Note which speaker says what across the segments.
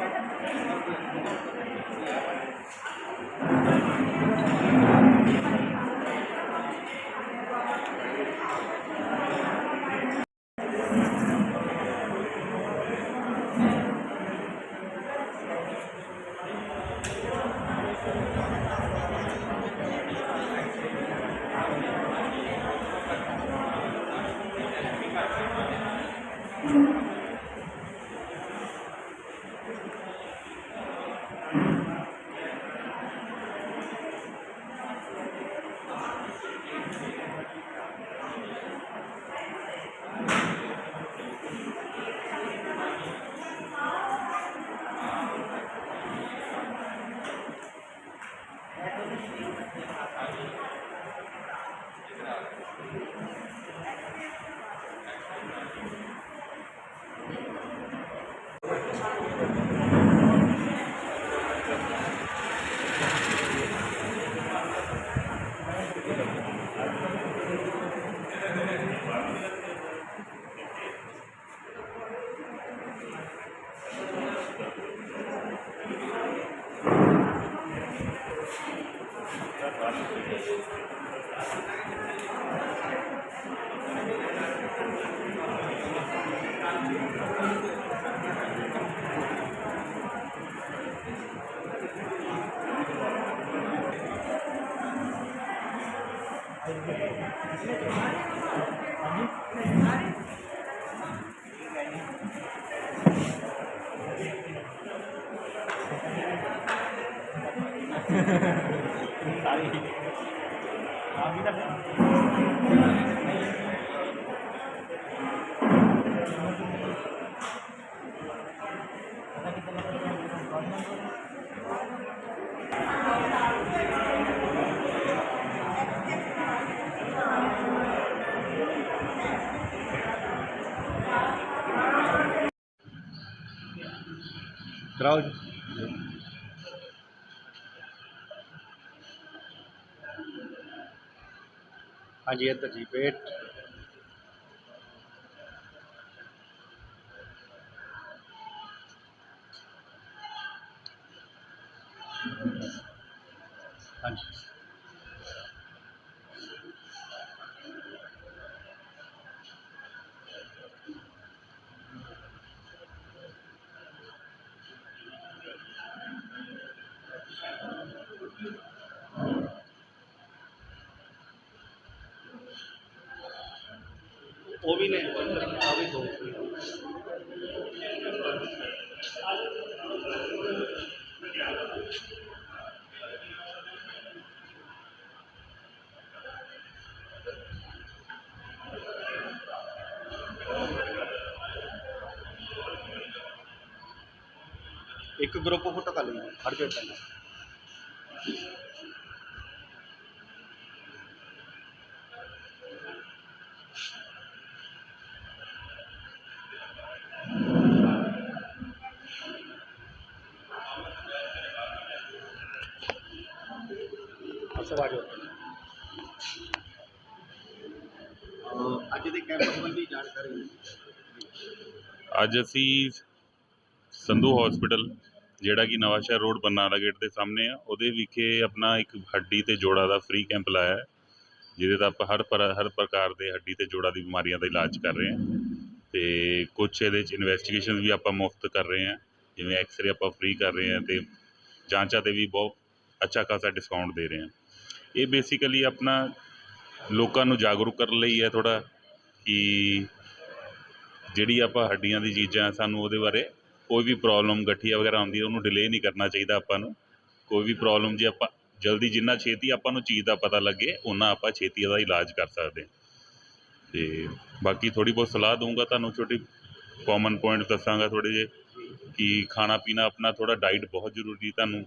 Speaker 1: Thank mm -hmm. you.
Speaker 2: ਕਰਾਓ ਜੀ। ਹਾਂਜੀ ਇੱਧਰ ਜੀ ਪੇਟ ਉਹ ਵੀ ਨੇ ਆ ਵੀ ਦੋ।
Speaker 3: ਇੱਕ ਗਰੁੱਪ ਫੋਟੋ ਕਰ ਲਈ ਹਰ ਜਗ੍ਹਾ ਅੱਜ ਦੇ ਕੈਂਪ ਸੰਬੰਧੀ ਜਾਣਕਾਰੀ
Speaker 4: ਅੱਜ ਅਸੀਂ ਸੰਧੂ ਹਸਪੀਟਲ ਜਿਹੜਾ ਕਿ ਨਵਾਂ ਸ਼ਹਿਰ ਰੋਡ ਬਰਨਾਲਾ ਗੇਟ ਦੇ ਸਾਹਮਣੇ ਆ, ਉਹਦੇ ਵਿਖੇ ਆਪਣਾ ਇੱਕ ਹੱਡੀ ਤੇ ਜੋੜਾ ਦਾ ਫ੍ਰੀ ਕੈਂਪ ਲਾਇਆ ਹੈ, ਜਿਹਦੇ ਦਾ ਆਪਾਂ ਹਰ ਪਰ, ਹਰ ਪ੍ਰਕਾਰ ਦੇ ਹੱਡੀ ਤੇ ਜੋੜਾ ਦੀ ਬਿਮਾਰੀਆਂ ਦਾ ਇਲਾਜ ਕਰ ਰਹੇ ਹਾਂ ਤੇ ਕੁਝ ਇਹਦੇ ਚ ਇਨਵੈਸਟੀਗੇਸ਼ਨ ਵੀ ਆਪਾਂ ਮੁਫਤ ਕਰ ਰਹੇ ਹਾਂ, ਜਿਵੇਂ ਐਕਸ-ਰੇ ਆਪਾਂ ਫ੍ਰੀ ਕਰ ਰਹੇ ਹਾਂ ਤੇ ਜਾਂਚਾਂ ਤੇ ਵੀ ਬਹੁਤ ਅੱਛਾ ਖਾਸਾ ਡਿਸਕਾਊਂਟ ਦੇ ਰਹੇ ਹਾਂ। ਇਹ ਬੇਸਿਕਲੀ ਆਪਣਾ ਲੋਕਾਂ ਨੂੰ ਜਾਗਰੂਕ ਕਰਨ ਲਈ ਹੈ ਥੋੜਾ ਕਿ ਜਿਹੜੀ ਆਪਾਂ ਹੱਡੀਆਂ ਦੀ ਚੀਜ਼ਾਂ ਸਾਨੂੰ ਉਹਦੇ ਬਾਰੇ ਕੋਈ ਵੀ ਪ੍ਰੋਬਲਮ ਗਠੀਆ ਵਗੈਰਾ ਆਉਂਦੀ ਹੈ ਉਹਨੂੰ ਡਿਲੇ ਨਹੀਂ ਕਰਨਾ ਚਾਹੀਦਾ ਆਪਾਂ ਨੂੰ। ਕੋਈ ਵੀ ਪ੍ਰੋਬਲਮ ਜੇ ਆਪਾਂ, ਜਲਦੀ ਜਿੰਨਾ ਛੇਤੀ ਆਪਾਂ ਨੂੰ ਚੀਜ਼ ਦਾ ਪਤਾ ਲੱਗੇ ਉਨਾ ਆਪਾਂ ਛੇਤੀ ਉਹਦਾ ਇਲਾਜ ਕਰ ਸਕਦੇ ਹਾਂ। ਤੇ ਬਾਕੀ ਥੋੜੀ ਬਹੁਤ ਸਲਾਹ ਦਊਂਗਾ ਤੁਹਾਨੂੰ ਛੋਟੀ ਕਾਮਨ ਪੁਆਇੰਟ ਦੱਸਾਂਗਾ ਥੋੜੇ ਜਿਹੇ ਕਿ ਖਾਣਾ ਪੀਣਾ ਆਪਣਾ ਥੋੜਾ ਡਾਈਟ ਬਹੁਤ ਜ਼ਰੂਰੀ ਤੁਹਾਨੂੰ।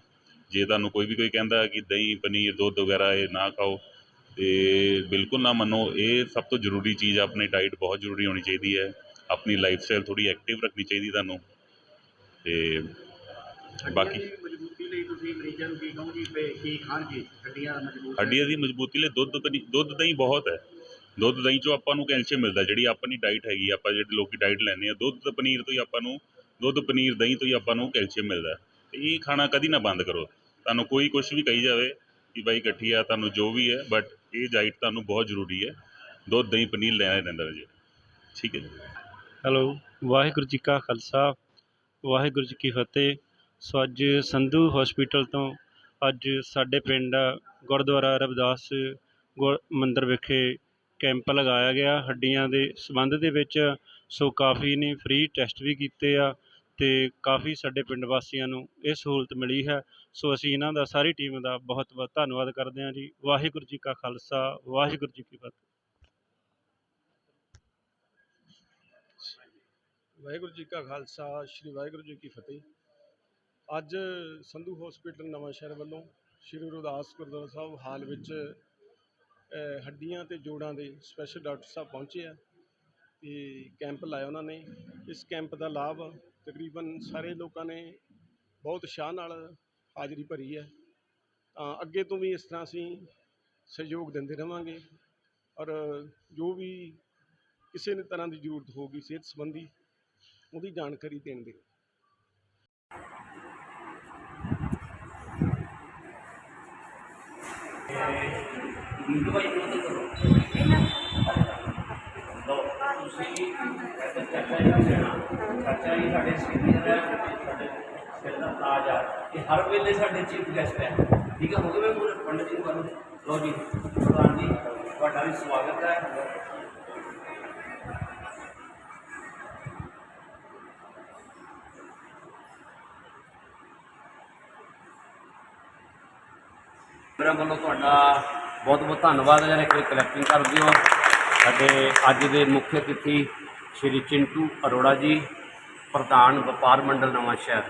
Speaker 4: ਜੇ ਤੁਹਾਨੂੰ ਕੋਈ ਵੀ ਕੋਈ ਕਹਿੰਦਾ ਕਿ ਦਹੀਂ, ਪਨੀਰ, ਦੁੱਧ ਵਗੈਰਾ ਇਹ ਨਾ ਖਾਓ ਤੇ ਬਿਲਕੁਲ ਨਾ ਮੰਨੋ ਇਹ ਸਭ ਤੋਂ ਜ਼ਰੂਰੀ ਚੀਜ਼ ਆ ਆਪਣੀ ਡਾਈਟ ਬਹੁਤ ਜ਼ਰੂਰੀ ਹੋਣੀ ਚਾਹੀਦੀ ਹੈ। ਆਪਣੀ ਲਾਈਫ ਸਟਾਈਲ ਥੋੜੀ ਐਕਟਿਵ ਰੱਖਣੀ ਚਾਹੀਦੀ ਤੁਹਾਨੂੰ। ਤੇ ਬਾਕੀ
Speaker 3: ਹੱਡੀਆਂ ਦੀ ਮਜ਼ਬੂਤੀ ਲਈ ਤੁਸੀਂ ਮਰੀਜ਼ਾਂ ਨੂੰ ਕੀ ਕਹੋ ਜੀ ਵੀ ਕੀ ਖਾਣ ਜੀ ਹੱਡੀਆਂ ਮਜ਼ਬੂਤ।
Speaker 4: ਹੱਡੀਆਂ ਦੀ ਮਜ਼ਬੂਤੀ ਲਈ ਦੁੱਧ ਪਨੀ ਦੁੱਧ ਦਹੀਂ ਬਹੁਤ ਹੈ। ਦੁੱਧ ਦਹੀਂ ਚੋਂ ਆਪਾਂ ਨੂੰ ਕੈਲਸ਼ੀਅਮ ਮਿਲਦਾ ਜਿਹੜੀ ਆਪਣੀ ਡਾਈਟ ਹੈਗੀ ਆ, ਆਪਾਂ ਜਿਹੜੇ ਲੋਕੀ ਡਾਈਟ ਲੈਂਦੇ ਆ ਦੁੱਧ ਪਨੀਰ ਤੋਂ ਹੀ ਆਪਾਂ ਨੂੰ ਦੁੱਧ ਪਨੀਰ ਦਹੀਂ ਤੋਂ ਹੀ ਆਪਾਂ ਨੂੰ ਕੈਲਸ਼ੀਅਮ ਮਿਲਦਾ ਤੇ ਇਹ ਖਾਣਾ ਕਦੀ ਨਾ ਬੰਦ ਕਰੋ। ਤੁਹਾਨੂੰ ਕੋਈ ਕੁਝ ਵੀ ਕਹੀ ਜਾਵੇ ਕਿ ਬਾਈ ਗਠੀਆ ਤੁਹਾਨੂੰ ਜੋ ਵੀ ਹੈ ਬਟ ਇਹ ਡਾਈਟ ਤੁਹਾਨੂੰ ਬਹੁਤ ਜ਼ਰੂਰੀ ਹੈ। ਦੁੱਧ, ਦਹੀਂ, ਪਨੀਰ ਲੈਣਾ ਰਹਿੰਦਾ ਜੀ ਠੀਕ ਹੈ ਜੀ।
Speaker 5: ਹੈਲੋ, ਵਾਹਿਗੁਰੂ ਜੀ ਕਾ ਖਾਲਸਾ। ਵਾਹਿਗੁਰੂ ਜੀ ਕੀ ਫਤਿਹ। ਸੋ ਅੱਜ ਸੰਧੂ ਹਸਪੀਟਲ ਤੋਂ ਅੱਜ ਸਾਡੇ ਪਿੰਡ ਗੁਰਦੁਆਰਾ ਰਵਿਦਾਸ ਗੁਰ ਮੰਦਿਰ ਵਿਖੇ ਕੈਂਪ ਲਗਾਇਆ ਗਿਆ। ਹੱਡੀਆਂ ਦੇ ਸੰਬੰਧ ਦੇ ਵਿੱਚ ਸੋ ਕਾਫੀ ਨੇ ਫ੍ਰੀ ਟੈਸਟ ਵੀ ਕੀਤੇ ਆ। ਤੇ ਕਾਫੀ ਸਾਡੇ ਪਿੰਡ ਵਾਸੀਆਂ ਨੂੰ ਇਹ ਸਹੂਲਤ ਮਿਲੀ ਹੈ। ਸੋ ਅਸੀਂ ਇਹਨਾਂ ਦਾ, ਸਾਰੀ ਟੀਮ ਦਾ ਬਹੁਤ ਬਹੁਤ ਧੰਨਵਾਦ ਕਰਦੇ ਹਾਂ ਜੀ। ਵਾਹਿਗੁਰੂ ਜੀ ਕਾ ਖਾਲਸਾ, ਵਾਹਿਗੁਰੂ ਜੀ ਕੀ ਫਤਿਹ।
Speaker 6: ਵਾਹਿਗੁਰੂ ਜੀ ਕਾ ਖਾਲਸਾ, ਸ੍ਰੀ ਵਾਹਿਗੁਰੂ ਜੀ ਕੀ ਫਤਿਹ। ਅੱਜ ਸੰਧੂ ਹਸਪੀਟਲ ਨਵਾਂ ਸ਼ਹਿਰ ਵੱਲੋਂ ਸ੍ਰੀ ਗੁਰਦਾਸ ਗੁਰਦੁਆਰਾ ਸਾਹਿਬ ਹਾਲ ਵਿੱਚ ਹੱਡੀਆਂ ਤੇ ਜੋੜਾਂ ਦੇ ਸਪੈਸ਼ਲ ਡਾਕਟਰ ਸਾਹਿਬ ਪਹੁੰਚੇ ਆ। ਤੇ ਕੈਂਪ ਲਾਇਆ ਉਹਨਾਂ ਨੇ। ਇਸ ਕੈਂਪ ਦਾ ਲਾਭ ਤਕਰੀਬਨ ਸਾਰੇ ਲੋਕਾਂ ਨੇ ਬਹੁਤ ਉਤਸ਼ਾਹ ਨਾਲ ਹਾਜ਼ਰੀ ਭਰੀ ਹੈ। ਤਾਂ ਅੱਗੇ ਤੋਂ ਵੀ ਇਸ ਤਰ੍ਹਾਂ ਅਸੀਂ ਸਹਿਯੋਗ ਦਿੰਦੇ ਰਵਾਂਗੇ ਔਰ ਜੋ ਵੀ ਕਿਸੇ ਵੀ ਤਰ੍ਹਾਂ ਦੀ ਜ਼ਰੂਰਤ ਹੋਊਗੀ, ਸਿਹਤ ਸੰਬੰਧੀ ਉਹਦੀ ਜਾਣਕਾਰੀ ਦੇਣ ਦੇ।
Speaker 7: ਚਾਚਾ ਜੀ ਸਾਡੇ ਸੀਨੀਅਰ ਹੈ ਸਾਡੇ ਸਿਰ ਦਾ ਤਾਜ ਆ ਇਹ ਹਰ ਵੇਲੇ ਸਾਡੇ ਚੀਫ ਗੈਸਟ ਹੈ। ਠੀਕ ਹੈ, ਹੋ ਗਏ ਪੂਰੇ ਪੰਡਤ ਜੀ ਨੂੰ ਲੋ ਜੀ ਪ੍ਰਧਾਨ ਜੀ, ਤੁਹਾਡਾ ਵੀ ਸਵਾਗਤ ਹੈ। ਮੇਰਾ ਵੱਲੋਂ ਤੁਹਾਡਾ ਬਹੁਤ ਬਹੁਤ ਧੰਨਵਾਦ ਜਿਹੜੇ ਕੋਈ ਕਲੈਕਟਿੰਗ ਕਰਦੇ ਹੋ। ਸਾਡੇ ਅੱਜ ਦੇ ਮੁੱਖ ਅਤਿਥੀ ਸ਼੍ਰੀ ਚਿੰਟੂ ਅਰੋੜਾ ਜੀ ਪ੍ਰਧਾਨ ਵਪਾਰ ਮੰਡਲ ਨਵਾਂ ਸ਼ਹਿਰ।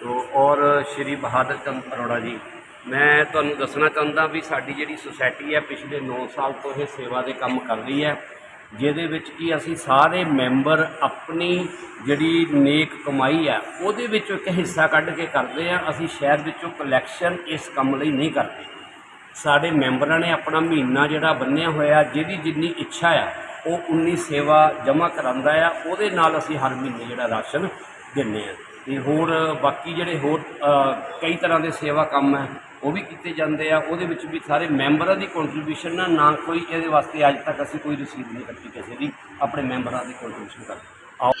Speaker 7: ਤੋਂ ਔਰ ਸ਼੍ਰੀ ਬਹਾਦਰ ਚੰਦ ਅਰੋੜਾ ਜੀ, ਮੈਂ ਤੁਹਾਨੂੰ ਦੱਸਣਾ ਚਾਹੁੰਦਾ ਵੀ ਸਾਡੀ ਜਿਹੜੀ ਸੁਸਾਇਟੀ ਹੈ ਪਿਛਲੇ 9 ਸਾਲ ਤੋਂ ਇਹ ਸੇਵਾ ਦੇ ਕੰਮ ਕਰ ਰਹੀ ਹੈ, ਜਿਹਦੇ ਵਿੱਚ ਕੀ ਅਸੀਂ ਸਾਰੇ ਮੈਂਬਰ ਆਪਣੀ ਜਿਹੜੀ ਨੇਕ ਕਮਾਈ ਹੈ, ਉਹਦੇ ਵਿੱਚੋਂ ਇੱਕ ਹਿੱਸਾ ਕੱਢ ਕੇ ਕਰਦੇ ਆ ਅਸੀਂ ਸ਼ਹਿਰ ਵਿੱਚੋਂ ਕਲੈਕਸ਼ਨ ਇਸ ਕੰਮ ਲਈ ਨਹੀਂ ਕਰਦੇ। ਸਾਡੇ ਮੈਂਬਰਾਂ ਨੇ ਆਪਣਾ ਮਹੀਨਾ ਜਿਹੜਾ ਬੰਨਿਆ ਹੋਇਆ, ਜਿਹਦੀ ਜਿੰਨੀ ਇੱਛਾ ਆ ਉਹ ਉਨੀ ਸੇਵਾ ਜਮ੍ਹਾਂ ਕਰਾਂਦਾ ਆ, ਉਹਦੇ ਨਾਲ ਅਸੀਂ ਹਰ ਮਹੀਨੇ ਜਿਹੜਾ ਰਾਸ਼ਨ ਦਿੰਨੇ ਆ। ਤੇ ਹੋਰ ਬਾਕੀ ਜਿਹੜੇ ਹੋਰ ਕਈ ਤਰ੍ਹਾਂ ਦੇ ਸੇਵਾ ਕੰਮ ਹੈ ਉਹ ਵੀ ਕੀਤੇ ਜਾਂਦੇ ਆ। ਉਹਦੇ ਵਿੱਚ ਵੀ ਸਾਰੇ ਮੈਂਬਰਾਂ ਦੀ ਕੰਟਰੀਬਿਊਸ਼ਨ ਨਾਲ ਨਾ ਕੋਈ ਇਹਦੇ ਵਾਸਤੇ ਅੱਜ ਤੱਕ ਅਸੀਂ ਕੋਈ ਰਸੀਦ ਨਹੀਂ ਕੱਟੀ ਕਿਸੇ ਦੀ, ਆਪਣੇ ਮੈਂਬਰਾਂ ਦੀ ਕੰਟਰੀਬਿਊਸ਼ਨ ਕਰਕੇ ਆਓ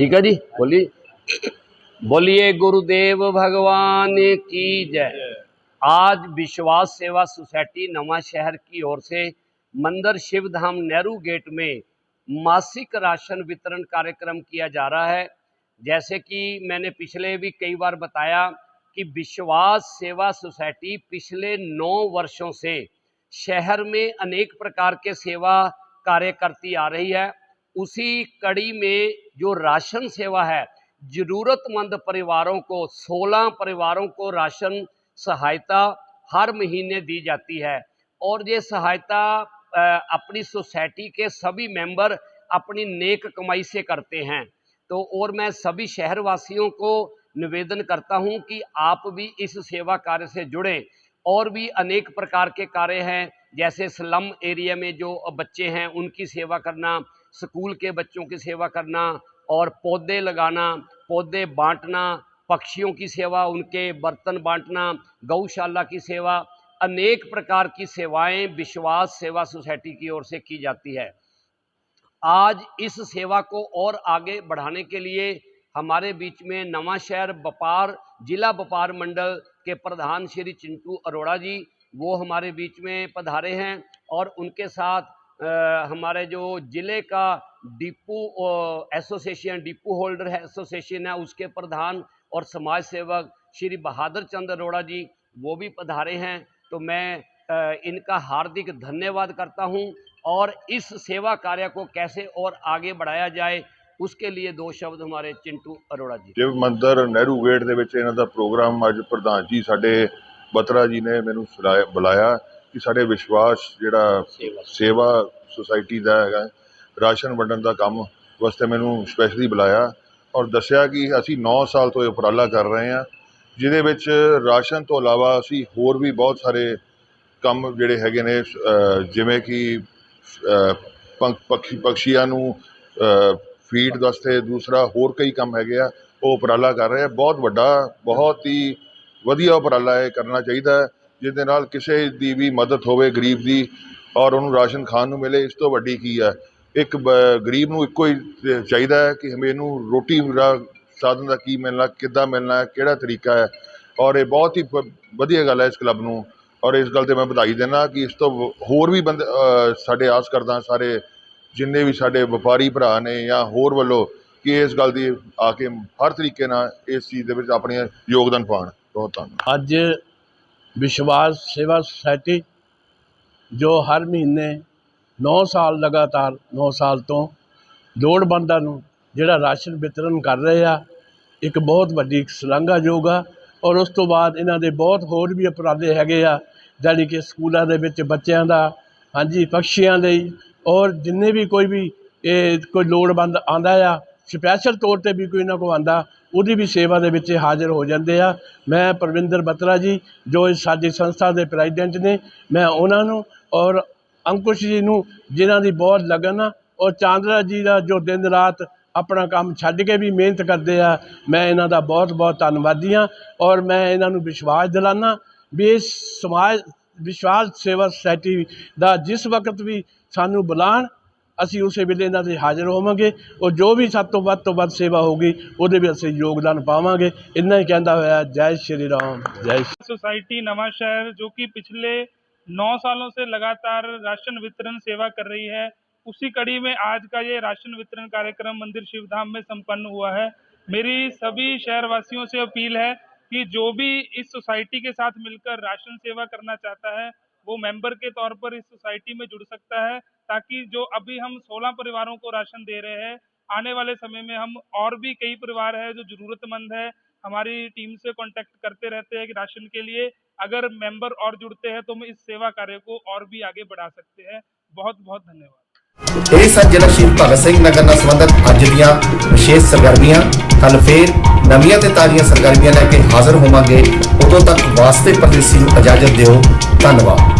Speaker 7: ठीक है जी? बोलिए बोलिए, गुरुदेव भगवान की जय। आज विश्वास सेवा सोसाइटी नवा शहर की ओर से मंदिर शिव धाम नेहरू गेट में मासिक राशन वितरण कार्यक्रम किया जा रहा है। जैसे कि मैंने पिछले भी कई बार बताया कि विश्वास सेवा सोसाइटी पिछले नौ वर्षों से शहर में अनेक प्रकार के सेवा कार्य करती आ रही है। उसी कड़ी में जो राशन सेवा है, ज़रूरतमंद परिवारों को 16 परिवारों को राशन सहायता हर महीने दी जाती है। और ये सहायता अपनी सोसाइटी के सभी मेंबर अपनी नेक कमाई से करते हैं। तो और मैं सभी शहरवासियों को निवेदन करता हूँ कि आप भी इस सेवा कार्य से जुड़ें। और भी अनेक प्रकार के कार्य हैं, जैसे स्लम एरिया में जो बच्चे हैं, उनकी सेवा करना स्कूल के बच्चों की सेवा करना और पौधे लगाना, पौधे बांटना, पक्षियों की सेवा, उनके बर्तन बांटना, गौशाला की सेवा, अनेक प्रकार की सेवाएँ विश्वास सेवा सोसाइटी की ओर से की जाती है। आज इस सेवा को और आगे बढ़ाने के लिए हमारे बीच में नवा शहर व्यापार जिला व्यापार मंडल के प्रधान श्री चिंटू अरोड़ा जी, वो हमारे बीच में पधारे हैं और उनके साथ हमारे जो जिले का डिपू अ, एसोसिएशन डिपू होल्डर है एसोसिएशन है उसके प्रधान और समाज सेवक श्री बहादुर चंद अरोड़ा जी वो भी पधारे हैं तो मैं अ, इनका हार्दिक धन्यवाद करता हूं और इस सेवा कार्य को कैसे और आगे बढ़ाया जाए उसके लिए दो शब्द हमारे चिंटू अरोड़ा जी
Speaker 8: ਸ਼ਿਵ ਮੰਦਰ ਨਹਿਰੂ ਗੇਟ ਦੇ ਵਿੱਚ ਇਹਨਾਂ ਦਾ ਪ੍ਰੋਗਰਾਮ ਅੱਜ ਪ੍ਰਧਾਨ ਜੀ ਸਾਡੇ ਬਤਰਾ ਜੀ ਨੇ ਮੈਨੂੰ ਸੁਲਾਇਆ- ਬੁਲਾਇਆ ਕਿ ਸਾਡੇ ਵਿਸ਼ਵਾਸ ਜਿਹੜਾ
Speaker 7: ਸੇਵਾ।
Speaker 8: ਸੁਸਾਇਟੀ ਦਾ ਹੈਗਾ ਰਾਸ਼ਨ ਵੰਡਣ ਦਾ ਕੰਮ ਵਾਸਤੇ ਮੈਨੂੰ ਸਪੈਸ਼ਲੀ ਬੁਲਾਇਆ ਔਰ ਦੱਸਿਆ ਕਿ ਅਸੀਂ 9 ਸਾਲ ਤੋਂ ਇਹ ਉਪਰਾਲਾ ਕਰ ਰਹੇ ਹਾਂ ਜਿਹਦੇ ਵਿੱਚ ਰਾਸ਼ਨ ਤੋਂ ਇਲਾਵਾ ਅਸੀਂ ਹੋਰ ਵੀ ਬਹੁਤ ਸਾਰੇ ਕੰਮ ਜਿਹੜੇ ਹੈਗੇ ਨੇ ਜਿਵੇਂ ਕਿ ਪਕਸ਼ੀ ਪਕਸ਼ੀਆਂ ਨੂੰ ਫੀਡ ਵਾਸਤੇ ਦੂਸਰਾ ਹੋਰ ਕਈ ਕੰਮ ਹੈਗੇ ਆ ਉਹ ਉਪਰਾਲਾ ਕਰ ਰਹੇ ਆ ਬਹੁਤ ਵੱਡਾ ਬਹੁਤ ਹੀ ਵਧੀਆ ਉਪਰਾਲਾ ਇਹ ਕਰਨਾ ਚਾਹੀਦਾ ਹੈ ਜਿਹਦੇ ਨਾਲ ਕਿਸੇ ਦੀ ਵੀ ਮਦਦ ਹੋਵੇ ਗਰੀਬ ਦੀ ਔਰ ਉਹਨੂੰ ਰਾਸ਼ਨ ਖਾਣ ਨੂੰ ਮਿਲੇ, ਇਸ ਤੋਂ ਵੱਡੀ ਕੀ ਹੈ? ਇੱਕ ਗਰੀਬ ਨੂੰ ਇੱਕੋ ਹੀ ਚਾਹੀਦਾ ਹੈ ਕਿ ਮੈਨੂੰ ਰੋਟੀ ਦਾ ਸਾਧਨ ਦਾ ਕੀ ਮਿਲਣਾ, ਕਿੱਦਾਂ ਮਿਲਣਾ ਕਿਹੜਾ ਤਰੀਕਾ ਹੈ? ਔਰ ਇਹ ਬਹੁਤ ਹੀ ਵਧੀਆ ਗੱਲ ਹੈ ਇਸ ਕਲੱਬ ਨੂੰ। ਔਰ ਇਸ ਗੱਲ ਤੇ ਮੈਂ ਵਧਾਈ ਦਿੰਦਾ ਕਿ ਇਸ ਤੋਂ ਹੋਰ ਵੀ ਬੰਦੇ ਸਾਡੇ ਆਸ ਕਰਦਾ ਸਾਰੇ ਜਿੰਨੇ ਵੀ ਸਾਡੇ ਵਪਾਰੀ ਭਰਾ ਨੇ ਜਾਂ ਹੋਰ ਵੱਲੋਂ ਕਿ ਇਸ ਗੱਲ ਦੀ ਆ ਕੇ ਹਰ ਤਰੀਕੇ ਨਾਲ ਇਸ ਚੀਜ਼ ਦੇ ਵਿੱਚ ਆਪਣੀ ਯੋਗਦਾਨ ਪਾਉਣ। ਬਹੁਤ ਧੰਨਵਾਦ।
Speaker 9: ਅੱਜ ਵਿਸ਼ਵਾਸ ਸੇਵਾ ਸੁਸਾਇਟੀ, ਜੋ ਹਰ ਮਹੀਨੇ 9 ਸਾਲ ਲਗਾਤਾਰ 9 ਸਾਲ ਤੋਂ ਲੋੜਵੰਦਾਂ ਨੂੰ ਜਿਹੜਾ ਰਾਸ਼ਨ ਵਿਤਰਨ ਕਰ ਰਹੇ ਆ, ਇੱਕ ਬਹੁਤ ਵੱਡੀ ਸ਼ਲਾਘਾਯੋਗ ਆ ਔਰ ਉਸ ਤੋਂ ਬਾਅਦ ਇਹਨਾਂ ਦੇ ਬਹੁਤ ਹੋਰ ਵੀ ਉਪਰਾਲੇ ਹੈਗੇ ਆ, ਜਾਣੀ ਕਿ ਸਕੂਲਾਂ ਦੇ ਵਿੱਚ ਬੱਚਿਆਂ ਦਾ, ਹਾਂਜੀ ਪਕਸ਼ੀਆਂ ਲਈ ਔਰ ਜਿੰਨੇ ਵੀ ਕੋਈ ਵੀ ਇਹ ਕੋਈ ਲੋੜਵੰਦ ਆਂਦਾ ਆ, ਸਪੈਸ਼ਲ ਤੌਰ ਤੇ ਵੀ ਕੋਈ ਨਾ ਕੋਈ ਆਂਦਾ ਉਹਦੀ ਵੀ ਸੇਵਾ ਦੇ ਵਿੱਚ ਹਾਜ਼ਰ ਹੋ ਜਾਂਦੇ ਆ। ਮੈਂ ਪ੍ਰਵਿੰਦਰ ਬਤਰਾ ਜੀ, ਜੋ ਸਾਡੀ ਸੰਸਥਾ ਦੇ ਪ੍ਰੈਜ਼ੀਡੈਂਟ ਨੇ, ਮੈਂ ਉਹਨਾਂ ਨੂੰ ਔਰ ਅੰਕੁਸ਼ ਜੀ ਨੂੰ, ਜਿਨ੍ਹਾਂ ਦੀ ਬਹੁਤ ਲਗਨ ਆ, ਔਰ ਚਾਂਦਰਾ ਜੀ ਦਾ ਜੋ ਦਿਨ ਰਾਤ ਆਪਣਾ ਕੰਮ ਛੱਡ ਕੇ ਵੀ ਮਿਹਨਤ ਕਰਦੇ ਆ, ਮੈਂ ਇਹਨਾਂ ਦਾ ਬਹੁਤ ਬਹੁਤ ਧੰਨਵਾਦੀ ਹਾਂ ਔਰ ਮੈਂ ਇਹਨਾਂ ਨੂੰ ਵਿਸ਼ਵਾਸ ਦਿਲਾਨਾ ਵੀ ਇਸ ਸਮਾਜ, ਵਿਸ਼ਵਾਸ ਸੇਵਾ ਸੁਸਾਇਟੀ ਦਾ ਜਿਸ ਵਕਤ ਵੀ ਸਾਨੂੰ ਬੁਲਾਉਣ ਅਸੀਂ ਉਸੇ ਵੇਲੇ ਇਹਨਾਂ ਦੇ ਹਾਜ਼ਰ ਹੋਵਾਂਗੇ ਔਰ ਜੋ ਵੀ ਸਭ ਤੋਂ ਵੱਧ ਤੋਂ ਵੱਧ ਸੇਵਾ ਹੋਊਗੀ ਉਹਦੇ ਵਿੱਚ ਅਸੀਂ ਯੋਗਦਾਨ ਪਾਵਾਂਗੇ ਇੰਨਾ ਹੀ ਕਹਿੰਦਾ ਹੋਇਆ ਜੈ ਸ਼੍ਰੀ ਰਾਮ ਜੈ ਸ਼੍ਰੀ
Speaker 10: सोसाइटी नवा शहर जो कि पिछले नौ सालों से लगातार राशन वितरण सेवा कर रही है उसी कड़ी में आज का ये राशन वितरण कार्यक्रम मंदिर शिवधाम में संपन्न हुआ है मेरी सभी शहरवासियों से अपील है कि जो भी इस सोसाइटी के साथ मिलकर राशन सेवा करना चाहता है वो मेंबर के तौर पर इस सोसाइटी में जुड़ सकता है ताकि जो अभी हम 16 परिवारों को राशन दे रहे हैं आने वाले समय में हम और भी कई परिवार है जो जरूरतमंद है हमारी टीम से कांटेक्ट करते रहते हैं कि राशन के लिए अगर मेंबर और जुड़ते हैं तो हम इस सेवा कार्य को और भी आगे बढ़ा सकते हैं बहुत बहुत धन्यवाद
Speaker 11: ਇਹ ਸਨ ਜ਼ਿਲ੍ਹਾ ਸ਼ਹੀਦ ਭਗਤ ਸਿੰਘ ਨਗਰ ਨਾਲ ਸੰਬੰਧਿਤ ਅੱਜ ਦੀਆਂ ਵਿਸ਼ੇਸ਼ ਸਰਗਰਮੀਆਂ ਕੱਲ ਫੇਰ ਨਵੀਆਂ ਤੇ ਤਾਜ਼ੀਆਂ ਸਰਗਰਮੀਆਂ ਲੈ ਕੇ ਹਾਜ਼ਰ ਹੋਵਾਂਗੇ ਉਦੋਂ ਤੱਕ ਵਾਸਤੇ ਪਰਦੇਸੀ ਨੂੰ ਇਜਾਜ਼ਤ ਦਿਓ ਧੰਨਵਾਦ